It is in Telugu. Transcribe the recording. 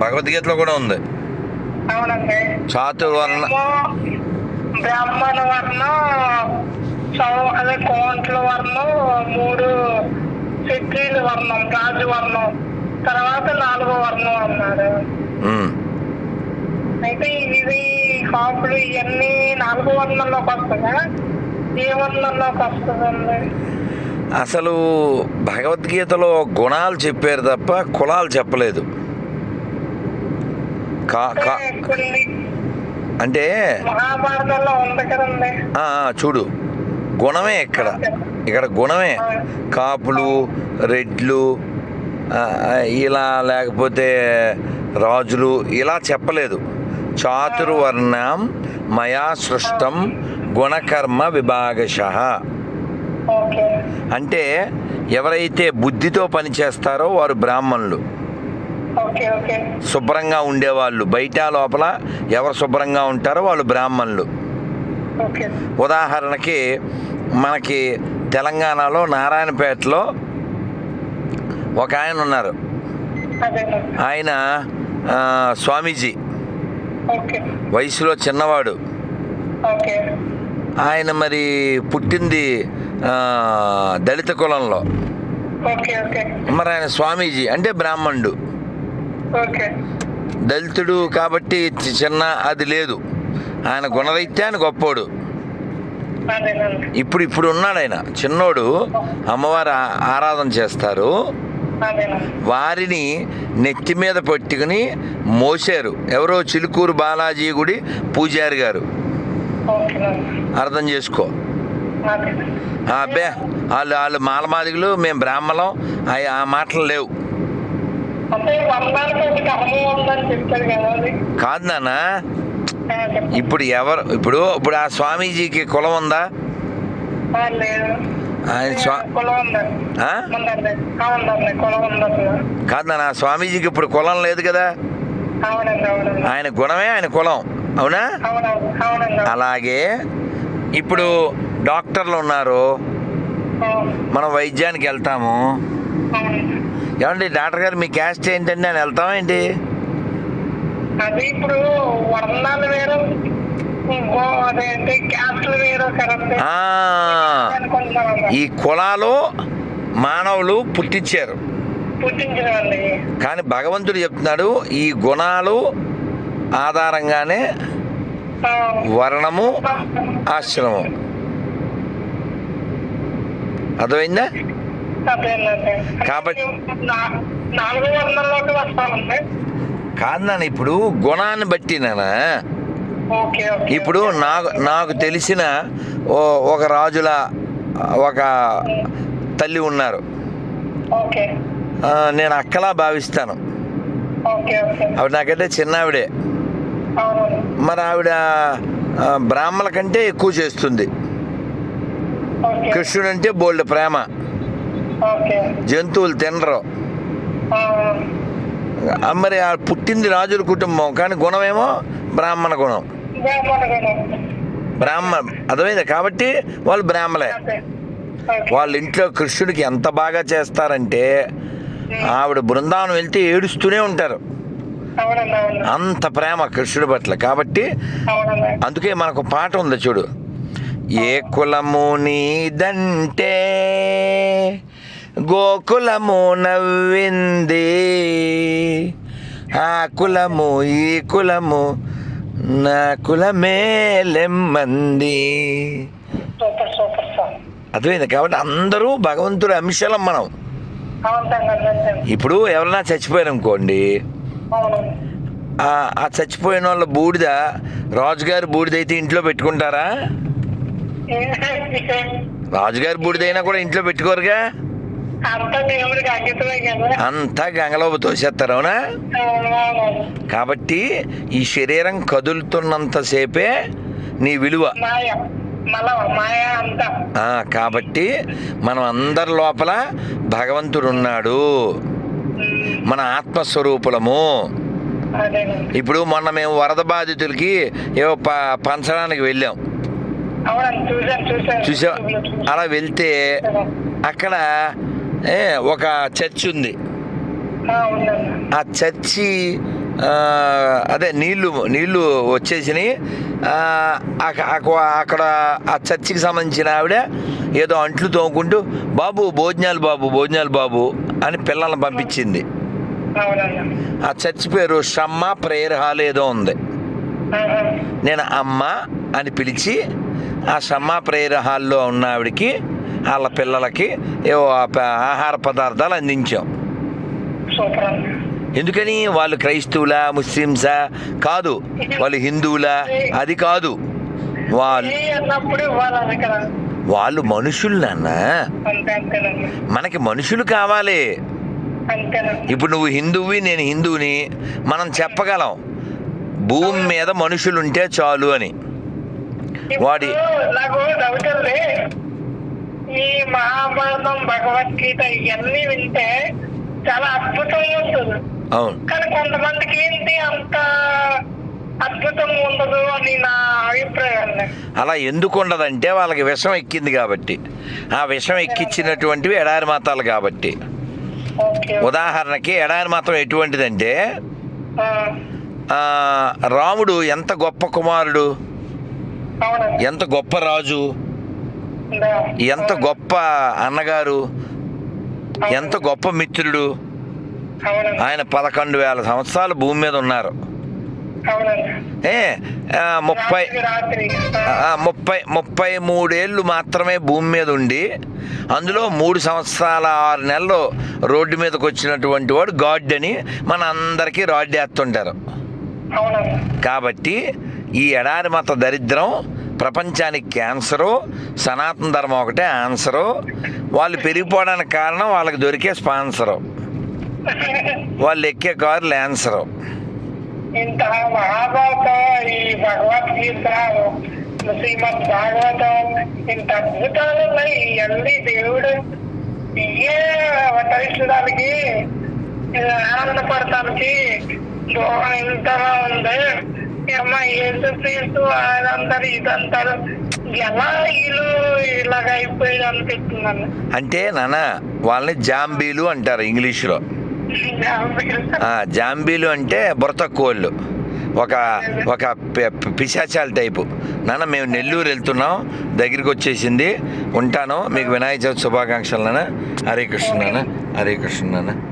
భగవద్గీతలో కూడా ఉంది. అవునండి. చాతుర్వర్ణ బ్రాహ్మణ వర్ణం అదే కోంట్ల వర్ణం మూడు క్షత్రియుల వర్ణం రాజు వర్ణం తర్వాత నాలుగో వర్ణం అన్నారు. అయితే ఇది కాపులు ఇవన్నీ నాలుగో వర్ణంలోకి వస్తుందా ఏ వర్ణంలోకి వస్తుందండి అసలు భగవద్గీతలో గుణాలు చెప్పారు తప్ప కులాలు చెప్పలేదు. కా కా అంటే చూడు. గుణమే ఇక్కడ. ఇక్కడ గుణమే. కాపులు రెడ్లు ఇలా లేకపోతే రాజులు ఇలా చెప్పలేదు. చాతుర్వర్ణం మయా సృష్టం గుణకర్మ విభాగశ. అంటే ఎవరైతే బుద్ధితో పనిచేస్తారో వారు బ్రాహ్మణులు. శుభ్రంగా ఉండేవాళ్ళు. బయట లోపల ఎవరు శుభ్రంగా ఉంటారో వాళ్ళు బ్రాహ్మణులు. ఉదాహరణకి మనకి తెలంగాణలో నారాయణపేటలో ఒక ఆయన ఉన్నారు. ఆయన స్వామీజీ. వయసులో చిన్నవాడు. ఆయన మరి పుట్టింది దళిత కులంలో. మరి ఆయన స్వామీజీ అంటే బ్రాహ్మణుడు. దళితుడు కాబట్టి చిన్న అది లేదు. ఆయన గుణరీత్యా ఆయన గొప్పోడు. ఇప్పుడు ఇప్పుడు ఉన్నాడు ఆయన. చిన్నోడు అమ్మవారి ఆరాధన చేస్తారు. వారిని నెత్తి మీద పట్టుకుని మోసారు ఎవరో చిలుకూరు బాలాజీ గుడి పూజారి గారు. అర్థం చేసుకో. అబ్బే వాళ్ళు వాళ్ళు మాలమాదిగులు మేము బ్రాహ్మణం. అవి ఆ మాటలు లేవు. కదా నాన్న. ఇప్పుడు ఎవరు ఇప్పుడు ఇప్పుడు ఆ స్వామీజీకి కులం ఉందా? ఆయన కాదు నాన్న ఆ స్వామీజీకి ఇప్పుడు కులం లేదు కదా? ఆయన గుణమే ఆయన కులం. అవునా? అలాగే ఇప్పుడు డాక్టర్లు ఉన్నారు. మనం వైద్యానికి వెళ్తాము. ఏమండి డాక్టర్ గారు మీ క్యాస్ట్ ఏంటండి అని వెళ్తాం ఏంటి? అది ఇప్పుడు వర్ణాలు వేరు. ఈ కులాలు మానవులు పుట్టించారు. కానీ భగవంతుడు చెప్తున్నాడు ఈ గుణాలు ఆధారంగానే వర్ణము ఆశ్రమం అర్థమైందా? కాబట్టి- కాదు ఇప్పుడు గుణాన్ని బట్టి ఓకే ఇప్పుడు నాకు నాకు తెలిసిన ఓ ఒక రాజుల ఒక తల్లి ఉన్నారు. నేను అక్కలా భావిస్తాను. ఆవిడ నాకంటే చిన్న ఆవిడే మరి ఆవిడ బ్రాహ్మణుల కంటే ఎక్కువ చేస్తుంది. కృష్ణుడు అంటే బోల్డ్ ప్రేమ. జంతువులు తినరు. ఆ, మరి ఆ పుట్టింది రాజుల కుటుంబం కానీ గుణమేమో బ్రాహ్మణ గుణం. బ్రాహ్మణ అర్థమైంది? కాబట్టి వాళ్ళు బ్రాహ్మలే. వాళ్ళ ఇంట్లో కృష్ణుడికి ఎంత బాగా చేస్తారంటే ఆవిడ బృందావనం వెళ్తే ఏడుస్తూనే ఉంటారు. అంత ప్రేమ కృష్ణుడి పట్ల. కాబట్టి అందుకే మనకు పాట ఉంది చూడు. ఏ కులము నీదంటే గోకులము నవ్వింది. ఆ కులము ఈ కులము నా కులమే లెమ్మంది. అర్థమైంది? కాబట్టి అందరూ భగవంతుడి అంశాలం మనం. ఇప్పుడు ఎవరైనా చచ్చిపోయారు అనుకోండి అవునండి ఆ ఆ చచ్చిపోయిన వాళ్ళ బూడిద రాజుగారి బూడిద అయితే ఇంట్లో పెట్టుకుంటారా? రాజుగారి బూడిదైనా కూడా ఇంట్లో పెట్టుకోరుగా? అంతా దేవుడికి అంకితమే కదా. అంతా గంగలో తోసేస్తారు అవునా. కాబట్టి ఈ శరీరం కదులుతున్నంతసేపే నీ విలువ. కాబట్టి మనం అందరి లోపల భగవంతుడు ఉన్నాడు మన ఆత్మస్వరూపులము. ఇప్పుడు మొన్న మేము వరద బాధితులకి ఏవో ప పంచడానికి వెళ్ళాం. చూసా అలా వెళ్తే అక్కడ ఏ ఒక చర్చ్ ఉంది. ఆ, చర్చి అదే నీళ్ళు నీళ్ళు వచ్చేసినాయి. అక్కడ ఆ చర్చికి సంబంధించిన ఆవిడ ఏదో అంట్లు తోముకుంటూ బాబు భోజనాలు బాబు భోజనాలు బాబు అని పిల్లల్ని పంపించింది. ఆ చర్చి పేరు షమ్మ ప్రేయర్ హాల్ ఏదో ఉంది. నేను అమ్మ అని పిలిచి ఆ షమ్మ ప్రేయర్ హాల్లో ఉన్న ఆవిడకి వాళ్ళ పిల్లలకి ఏవో ఆహార పదార్థాలు అందించాం. ఎందుకని? వాళ్ళు క్రైస్తవులా ముస్లిమ్సా? కాదు. వాళ్ళు హిందువులా? అది కాదు. వాళ్ళు వాళ్ళు మనుషులు నాన్న. మనకి మనుషులు కావాలి. ఇప్పుడు నువ్వు హిందువువి నేను హిందువుని మనం చెప్పగలం. భూమి మీద మనుషులు ఉంటే చాలు అని. వాడి- నాకు డౌట్ ఉంది. ఈ మహాభారతం భగవద్గీత ఇవన్నీ వింటే చాలా అద్భుతంగా ఉంటుంది. అవును. కానీ కొంతమందికి ఏంటి అంత అద్భుతం ఉండదు అని నా అభిప్రాయం. అలా ఎందుకు ఉండదంటే వాళ్ళకి విషం ఎక్కింది కాబట్టి. ఆ విషం ఎక్కించినటువంటివి ఎడారి మాతాలు కాబట్టి. ఉదాహరణకి ఎడారి మాతం ఎటువంటిదంటే రాముడు ఎంత గొప్ప కుమారుడు? ఎంత గొప్ప రాజు. ఎంత గొప్ప అన్నగారు ఎంత గొప్ప మిత్రుడు. ఆయన పదకొండు వేల సంవత్సరాలు భూమి మీద ఉన్నారు. ఏ ముప్పై ముప్పై ముప్పై మూడేళ్ళు మాత్రమే భూమి మీద ఉండి అందులో మూడు సంవత్సరాల ఆరు నెలలు రోడ్డు మీదకి వచ్చినటువంటి వాడు గాడ్ అని మన అందరికీ రాడ్ వేస్తుంటారు కాబట్టి ఈ ఎడారి మత దరిద్రం ప్రపంచానికి క్యాన్సరు సనాతన ధర్మం ఒకటే ఆన్సరు వాళ్ళు పెరిగిపోవడానికి కారణం వాళ్ళకి దొరికే స్పాన్సరు వాళ్ళు ఎక్కే కారు ల్యాన్సరు ఇంత మహాభారతం ఈ భగవద్గీత శ్రీమద్ భాగవతం ఇంత అద్భుతాలు ఉన్నాయి. ఇవన్నీ దేవుడు ఇయే అవతరించడానికి ఇది ఆనందపడటానికి దూరం ఇంతగా ఉంది. అమ్మ ఏసు తీసు అదంటారు ఇదంటారు ఎలా వీళ్ళు ఇలాగ అయిపోయేది అనిపిస్తుందండి. అంటే నాన్న వాళ్ళని జాంబీలు అంటారు ఇంగ్లీష్లో. జాంబీలు. అంటే బురతక్కువళ్ళు ఒక ఒక పిశాచాల టైపు. నాన్న మేము నెల్లూరు వెళ్తున్నాం దగ్గరికి వచ్చేసింది. ఉంటాను. మీకు వినాయక చవితి శుభాకాంక్షలు నాన్న హరే కృష్ణ నాన్న హరే కృష్ణ నాన్న